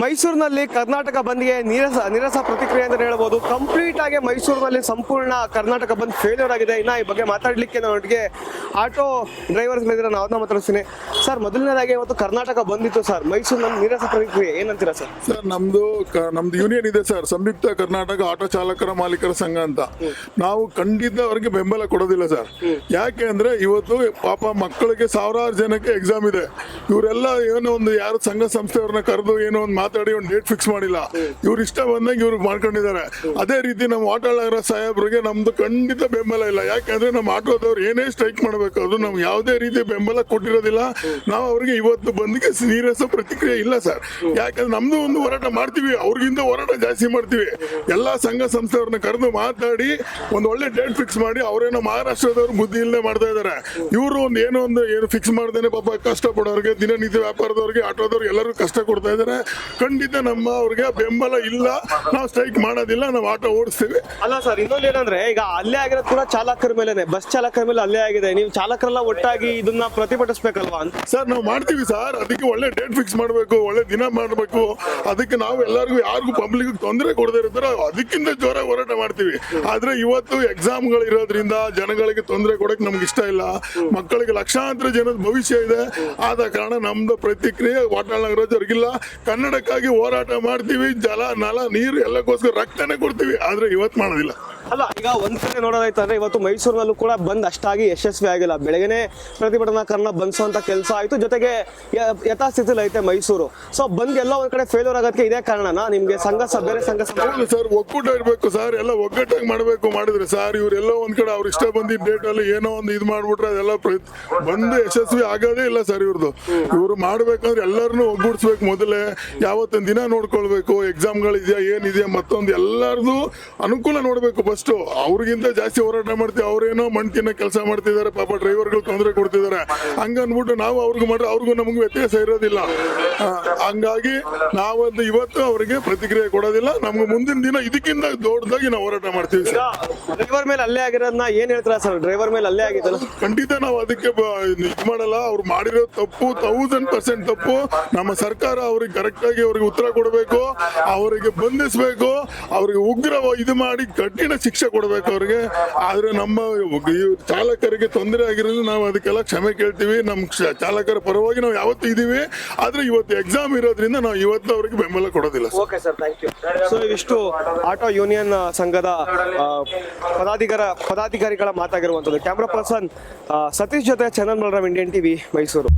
ಮೈಸೂರಿನಲ್ಲಿ ಕರ್ನಾಟಕ ಬಂದ್ಗೆ ನೀರಸ ನಿರಸ ಪ್ರತಿಕ್ರಿಯೆ ಅಂತ ಹೇಳ್ಬೋದು. ಕಂಪ್ಲೀಟ್ ಆಗಿ ಮೈಸೂರಿನಲ್ಲಿ ಸಂಪೂರ್ಣ ಕರ್ನಾಟಕ ಬಂದ್ ಫೇಲ್ಯೂರ್ ಆಗಿದೆ. ಇನ್ನ ಈ ಬಗ್ಗೆ ಮಾತಾಡ್ಲಿಕ್ಕೆ ನನ್ನೊಟ್ಟಿಗೆ ಆಟೋ ಡ್ರೈವರ್ಸ್ ಮೇಲೆ ನಾನು ಅವ್ರನ್ನ ಮಾತಾಡ್ತೀನಿ ಸರ್ ಮೊದಲನೇದಾಗಿ ಇವತ್ತು ಕರ್ನಾಟಕ ಬಂದಿತ್ತು ಸರ್ ಮೈಸೂರಿನಲ್ಲಿ ನೀರಸ ಪ್ರತಿಕ್ರಿಯೆ ಏನಂತೀರಾ ಸರ್ ಸರ್ ನಮ್ದು ನಮ್ದು ಯೂನಿಯನ್ ಇದೆ ಸರ್ ಸಂಯುಕ್ತ ಕರ್ನಾಟಕ ಆಟೋ ಚಾಲಕರ ಮಾಲೀಕರ ಸಂಘ ಅಂತ. ನಾವು ಖಂಡಿತ ಅವ್ರಿಗೆ ಬೆಂಬಲ ಕೊಡೋದಿಲ್ಲ ಸರ್ ಯಾಕೆ ಅಂದ್ರೆ ಇವತ್ತು ಪಾಪ ಮಕ್ಕಳಿಗೆ ಸಾವಿರಾರು ಜನಕ್ಕೆ ಎಕ್ಸಾಮ್ ಇದೆ. ಇವರೆಲ್ಲ ಏನೋ ಒಂದು ಯಾರು ಸಂಘ ಸಂಸ್ಥೆಯವ್ರನ್ನ ಕರೆದು ಏನೋ ಒಂದು ಮಾತಾಡಿ ಒಂದು ಡೇಟ್ ಫಿಕ್ಸ್ ಮಾಡಿಲ್ಲ. ಇವ್ರು ಇಷ್ಟ ಬಂದಂಗೆ ಇವ್ರು ಮಾಡ್ಕೊಂಡಿದ್ದಾರೆ. ಅದೇ ರೀತಿ ನಮ್ಮ ಆಟೋಳರ ಸಾಹೇಬ್ರಿಗೆ ನಮ್ದು ಖಂಡಿತ ಬೆಂಬಲ ಇಲ್ಲ. ಯಾಕಂದ್ರೆ ನಮ್ಮ ಆಟೋದವ್ರು ಏನೇ ಸ್ಟ್ರೈಕ್ ಮಾಡಬೇಕು, ಅದು ನಮ್ಗೆ ಯಾವುದೇ ರೀತಿ ಬೆಂಬಲ ಕೊಟ್ಟಿರೋದಿಲ್ಲ. ನಾವು ಅವ್ರಿಗೆ ಇವತ್ತು ಬಂದಿಗೆ ನೀರಸ ಪ್ರತಿಕ್ರಿಯೆ ಇಲ್ಲ ಸರ್. ಯಾಕಂದ್ರೆ ನಮ್ದು ಒಂದು ಹೋರಾಟ ಮಾಡ್ತೀವಿ, ಅವ್ರಿಗಿಂತ ಹೋರಾಟ ಜಾಸ್ತಿ ಮಾಡ್ತೀವಿ. ಎಲ್ಲ ಸಂಘ ಸಂಸ್ಥೆಯವ್ರನ್ನ ಕರೆದು ಮಾತಾಡಿ, ಒಂದು ಒಳ್ಳೆ ಡೇಟ್ ಫಿಕ್ಸ್ ಮಾಡಿ, ಅವರೇನೋ ಮಹಾರಾಷ್ಟ್ರದವ್ರು ಬುದ್ಧಿ ಇಲ್ಲದೆ ಮಾಡ್ತಾ ಇದಾರೆ. ಇವರು ಒಂದು ಏನೋ ಒಂದು ಏನು ಫಿಕ್ಸ್ ಮಾಡ್ದೇನೆ ಪಾಪ ಕಷ್ಟಪಡೋರಿಗೆ, ದಿನನಿತ್ಯ ವ್ಯಾಪಾರದವ್ರಿಗೆ, ಆಟೋದವ್ರಿಗೆ ಎಲ್ಲರೂ ಕಷ್ಟ ಕೊಡ್ತಾ ಇದಾರೆ. ಖಂಡಿತ ನಮ್ಮ ಅವ್ರಿಗೆ ಬೆಂಬಲ ಇಲ್ಲ. ನಾವು ಸ್ಟ್ರೈಕ್ ಮಾಡೋದಿಲ್ಲ ನಾವು ಆಟೋ ಓಡಿಸ್ತೀವಿ. ಅಲ್ಲ ಸರ್ ಇನ್ನೊಂದು ಏನಂದ್ರೆ ಈಗ ಅಲ್ಲೇ ಆಗಿರೋದು ಕೂಡ ಚಾಲಕರ ಮೇಲೆನೆ. ಬಸ್ ಚಾಲಕರ ಮೇಲೆ ಅಲ್ಲೇ ಆಗಿದೆ. ನೀವು ಚಾಲಕರೆಲ್ಲ ಒಟ್ಟಾಗಿ ಇದನ್ನ ಪ್ರತಿಭಟಿಸ್ಬೇಕಲ್ವಾ? ಅಂತ ಸರ್ ನಾವು ಮಾಡ್ತೀವಿ ಸರ್. ಅದಕ್ಕೆ ಒಳ್ಳೆ ಡೇಟ್ ಫಿಕ್ಸ್ ಮಾಡಬೇಕು ಒಳ್ಳೆ ದಿನ ಮಾಡಬೇಕು. ಅದಕ್ಕೆ ನಾವು ಎಲ್ಲರಿಗೂ ಯಾರಿಗೂ ಪಬ್ಲಿಕ್ ತೊಂದರೆ ಕೊಡದೇ ಇರ್ತಾರೋ ಅದಕ್ಕಿಂತ ಜೋರ ಹೋರಾಟ ಮಾಡ್ತೀವಿ. ಆದ್ರೆ ಇವತ್ತು ಎಕ್ಸಾಮ್ಗಳು ಇರೋದ್ರಿಂದ ಜನಗಳಿಗೆ ತೊಂದರೆ ಕೊಡಕ್ ನಮ್ಗೆ ಇಷ್ಟ ಇಲ್ಲ. ಮಕ್ಕಳಿಗೆ ಲಕ್ಷಾಂತರ ಜನದ ಭವಿಷ್ಯ ಇದೆ. ಆದ ಕಾರಣ ನಮ್ದು ಪ್ರತಿಕ್ರಿಯೆ ವಾಟಾಳ್ ನಾಗರಾಜ್ ಅವ್ರಿಗಿಲ್ಲ. ಕನ್ನಡಕ್ಕಾಗಿ ಹೋರಾಟ ಮಾಡ್ತೀವಿ ಜಲ ನಲ ನೀರು ಎಲ್ಲಕ್ಕೋಸ್ಕರ ರಕ್ತನೇ ಕೊಡ್ತೀವಿ. ಆದ್ರೆ ಇವತ್ತು ಮಾಡೋದಿಲ್ಲ. ಅಲ್ಲ, ಈಗ ಒಂದ್ ಕಡೆ ನೋಡೋದಾಯ್ತಂದ್ರೆ ಇವತ್ತು ಮೈಸೂರಿನಲ್ಲೂ ಕೂಡ ಬಂದ್ ಅಷ್ಟಾಗಿ ಯಶಸ್ವಿ ಆಗಿಲ್ಲ. ಬೆಳಗ್ಗೆನೆ ಪ್ರತಿಭಟನಾಕಾರನ ಬಂಧಿಸುವಂತ ಕೆಲಸ ಆಯ್ತು. ಜೊತೆಗೆ ಯಥಾಸ್ಥಿತಿಲಿ ಐತೆ ಮೈಸೂರು. ಸೊ ಬಂದ್ ಎಲ್ಲ ಒಂದ್ ಕಡೆ ಫೇಲ್ಯೂರ್ ಆಗೋದಕ್ಕೆ ಇದೇ ಕಾರಣನಾ? ನಿಮ್ಗೆ ಸಂಘ ಬೇರೆ ಸಂಘ ಸರ್ ಒಕ್ಕೂಟ ಇರ್ಬೇಕು ಸರ್ ಎಲ್ಲ ಒಗ್ಗಟ್ಟಾಗಿ ಮಾಡಬೇಕು ಮಾಡಿದ್ರೆ ಸರ್ ಇವರೆಲ್ಲ ಒಂದ್ ಕಡೆ ಅವ್ರ ಇಷ್ಟ ಬಂದಿದ್ದ ಡೇಟ್ ಅಲ್ಲಿ ಏನೋ ಒಂದು ಇದು ಮಾಡ್ಬಿಟ್ರೆ ಅದೆಲ್ಲ ಬಂದ್ ಬಂದು ಯಶಸ್ವಿ ಆಗೋದೇ ಇಲ್ಲ ಸರ್ ಇವ್ರದ್ದು ಇವ್ರು ಮಾಡ್ಬೇಕಂದ್ರೆ ಎಲ್ಲರನ್ನೂ ಒಗ್ಗೂಡಿಸ್ಬೇಕು ಮೊದಲೇ. ಯಾವತ್ತಿನ ದಿನ ನೋಡ್ಕೊಳ್ಬೇಕು. ಎಕ್ಸಾಮ್ಗಳಿದೆಯಾ ಏನಿದೆಯಾ ಮತ್ತೊಂದು ಎಲ್ಲರದು ಅನುಕೂಲ ನೋಡ್ಬೇಕು. ಫಸ್ಟ್ ಅವ್ರಿಗಿಂತ ಜಾಸ್ತಿ ಹೋರಾಟ ಮಾಡ್ತೀವಿ ಅವ್ರೇನೋ ಮಣ್ ತಿನ್ನೋ ಕೆಲಸ ಮಾಡ್ತಿದ್ದಾರೆ ಪಾಪ ಡ್ರೈವರ್ಗಳು ತೊಂದರೆ ಕೊಡ್ತಿದ್ದಾರೆ. ಹಂಗನ್ಬಿಟ್ಟು ನಾವು ಅವ್ರಿಗೂ ಮಾಡ್ರೆ ಅವ್ರಿಗೂ ನಮಗೂ ವ್ಯತ್ಯಾಸ ಇರೋದಿಲ್ಲ. ಹಂಗಾಗಿ ನಾವೊಂದು ಇವತ್ತು ಅವರಿಗೆ ಪ್ರತಿಕ್ರಿಯೆ ಕೊಡೋದಿಲ್ಲ ನಮ್ಗೆ ಮುಂದಿನ ದಿನ ಇದಕ್ಕಿಂತ ದೊಡ್ಡದಾಗಿ ನಾವು ಹೋರಾಟ ಮಾಡ್ತೀವಿ ಡ್ರೈವರ್ ಮೇಲೆ ಅಲ್ಲೇ ಆಗಿರೋದನ್ನ ಏನ್ ಹೇಳ್ತಾರೆ ಸರ್? ಡ್ರೈವರ್ ಮೇಲೆ ಅಲ್ಲೇ ಆಗಿದ್ದಲ್ಲ. ಖಂಡಿತ ನಾವು ಅದಕ್ಕೆ ಇದು ಮಾಡಲ್ಲ ಅವ್ರು ಮಾಡಿರೋ ತಪ್ಪು ತೌಸಂಡ್ ಪರ್ಸೆಂಟ್ ತಪ್ಪು. ನಮ್ಮ ಸರ್ಕಾರ ಅವ್ರಿಗೆ ಕರೆಕ್ಟ್ ಆಗಿ ಅವ್ರಿಗೆ ಉತ್ತರ ಕೊಡಬೇಕು ಅವರಿಗೆ ಬಂಧಿಸಬೇಕು ಅವ್ರಿಗೆ ಉಗ್ರ ಇದು ಮಾಡಿ ಕಠಿಣ ಶಿಕ್ಷೆ ಕೊಡಬೇಕು ಅವ್ರಿಗೆ. ಆದ್ರೆ ನಮ್ಮ ಈ ಚಾಲಕರಿಗೆ ತೊಂದರೆ ಆಗಿರೋದು ನಾವು ಅದಕ್ಕೆಲ್ಲ ಕ್ಷಮೆ ಕೇಳ್ತೀವಿ. ನಮ್ಮ ಕ್ಷ- ಚಾಲಕರ ಪರವಾಗಿ ನಾವು ಯಾವತ್ತು ಇದೀವಿ. ಆದ್ರೆ ಇವತ್ತು ಎಕ್ಸಾಮ್ ಇರೋದ್ರಿಂದ ನಾವು ಇವತ್ತು ಅವ್ರಿಗೆ ಬೆಂಬಲ ಕೊಡೋದಿಲ್ಲ sir. Okay sir thank you so ಇವಿಷ್ಟು ಆಟೋ ಯೂನಿಯನ್ ಸಂಘದ ಪದಾಧಿಕಾರ ಪದಾಧಿಕಾರಿಗಳ ಮಾತಾಗಿರುವಂಥದ್ದು. ಕ್ಯಾಮ್ರಾ ಪರ್ಸನ್ ಸತೀಶ್ ಜೊತೆ ಚಂದನ್ ಬಲರಾಮ್ ಇಂಡಿಯನ್ ಟಿವಿ ಮೈಸೂರು